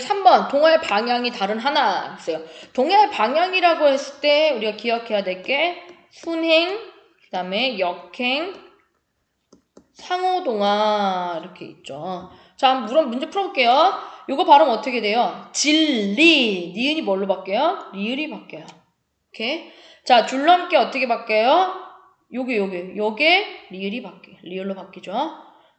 3번 동화의 방향이 다른 하나 있어요. 동화의 방향이라고 했을 때 우리가 기억해야 될 게 순행, 그 다음에 역행, 상호동화 이렇게 있죠. 자, 물론 문제 풀어볼게요. 이거 발음 어떻게 돼요? 진리 니은이 뭘로 바뀌어요? 리을이 바뀌어요. 오케이. 자, 줄넘기 어떻게 바뀌어요? 요게 요게 요게 리을이 바뀌 리을로 바뀌죠.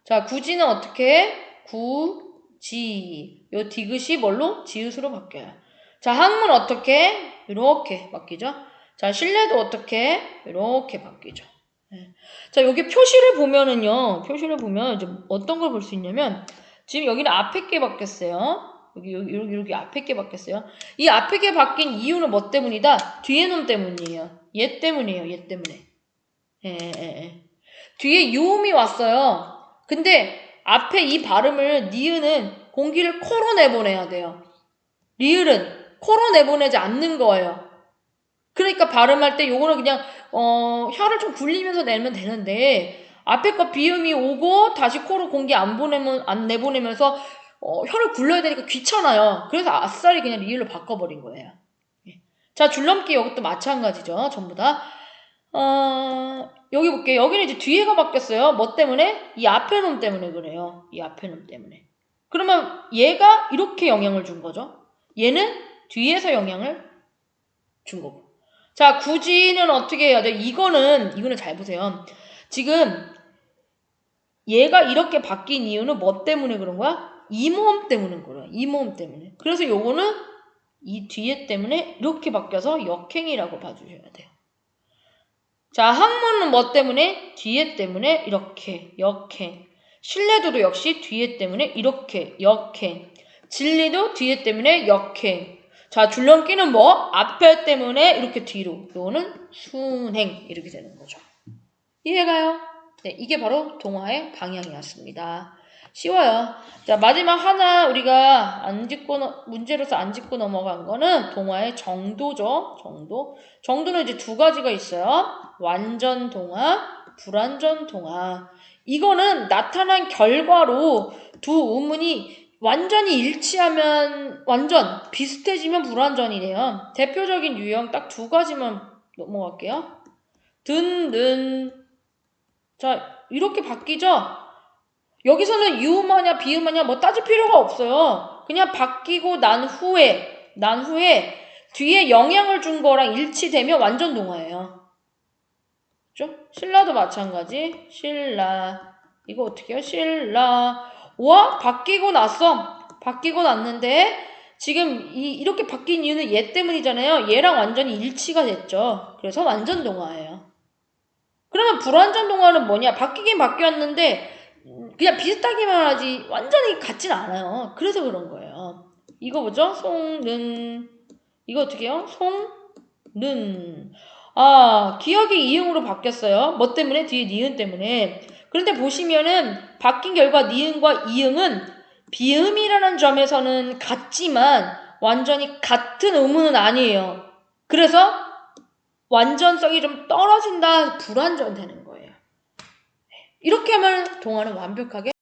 자, 구지는 어떻게? 구 지. 요 디귿이 뭘로? 지읒으로 바뀌어요. 자, 항문 어떻게? 이렇게 바뀌죠. 자, 실내도 어떻게? 이렇게 바뀌죠. 네. 자, 여기 표시를 보면은요. 표시를 보면 이제 어떤 걸 볼 수 있냐면 지금 여기는 앞에 게 바뀌었어요. 여기 여기 여기, 여기 앞에 게 바뀌었어요. 이 앞에 게 바뀐 이유는 뭐 때문이다? 뒤에 놈 때문이에요. 얘 때문이에요. 얘 때문에. 예, 예, 예. 뒤에 요음이 왔어요. 근데 앞에 이 발음을 니은은 공기를 코로 내보내야 돼요. 리을은 코로 내보내지 않는 거예요. 그러니까 발음할 때 요거는 그냥 어, 혀를 좀 굴리면서 내면 되는데 앞에 거 비음이 오고 다시 코로 공기 안 보내면 안 내보내면서 어, 혀를 굴려야 되니까 귀찮아요. 그래서 아싸리 그냥 리을로 바꿔버린 거예요. 예. 자 줄넘기 이것도 마찬가지죠. 전부 다. 어, 여기 볼게요. 여기는 이제 뒤에가 바뀌었어요. 뭐 때문에? 이 앞에 놈 때문에 그래요. 이 앞에 놈 때문에. 그러면 얘가 이렇게 영향을 준 거죠. 얘는 뒤에서 영향을 준 거고. 자, 굳이는 어떻게 해야 돼? 이거는, 이거는 잘 보세요. 지금 얘가 이렇게 바뀐 이유는 뭐 때문에 그런 거야? 이 모음 때문에 그래요. 이 모음 때문에. 그래서 요거는 이 뒤에 때문에 이렇게 바뀌어서 역행이라고 봐주셔야 돼요. 자, 항문은 뭐 때문에? 뒤에 때문에 이렇게 역행. 신뢰도도 역시 뒤에 때문에 이렇게 역행. 진리도 뒤에 때문에 역행. 자, 줄넘기는 뭐? 앞에 때문에 이렇게 뒤로. 요거는 순행. 이렇게 되는 거죠. 이해가요? 네, 이게 바로 동화의 방향이었습니다. 쉬워요. 자, 마지막 하나 우리가 안 짚고, 넘- 문제로서 안 짚고 넘어간 거는 동화의 정도죠. 정도. 정도는 이제 두 가지가 있어요. 완전 동화, 불완전 동화. 이거는 나타난 결과로 두 우문이 완전히 일치하면 완전, 비슷해지면 불완전이래요. 대표적인 유형 딱 두 가지만 넘어갈게요. 든, 는. 자, 이렇게 바뀌죠? 여기서는 유음하냐, 비음하냐 뭐 따질 필요가 없어요. 그냥 바뀌고 난 후에, 난 후에 뒤에 영향을 준 거랑 일치되면 완전 동화예요. 그죠? 신라도 마찬가지. 신라. 이거 어떻게 해요? 신라. 와, 바뀌고 났어. 바뀌고 났는데, 지금 이, 이렇게 바뀐 이유는 얘 때문이잖아요. 얘랑 완전히 일치가 됐죠. 그래서 완전 동화예요. 그러면 불완전 동화는 뭐냐? 바뀌긴 바뀌었는데, 음, 그냥 비슷하기만 하지, 완전히 같진 않아요. 그래서 그런 거예요. 이거 뭐죠? 송는. 이거 어떻게 해요? 송는. 아, 기억이 이응으로 바뀌었어요. 뭐 때문에? 뒤에 니은 때문에. 그런데 보시면은 바뀐 결과 니은과 이응은 비음이라는 점에서는 같지만 완전히 같은 의문은 아니에요. 그래서 완전성이 좀 떨어진다, 불완전 되는 거예요. 이렇게 하면 동화는 완벽하게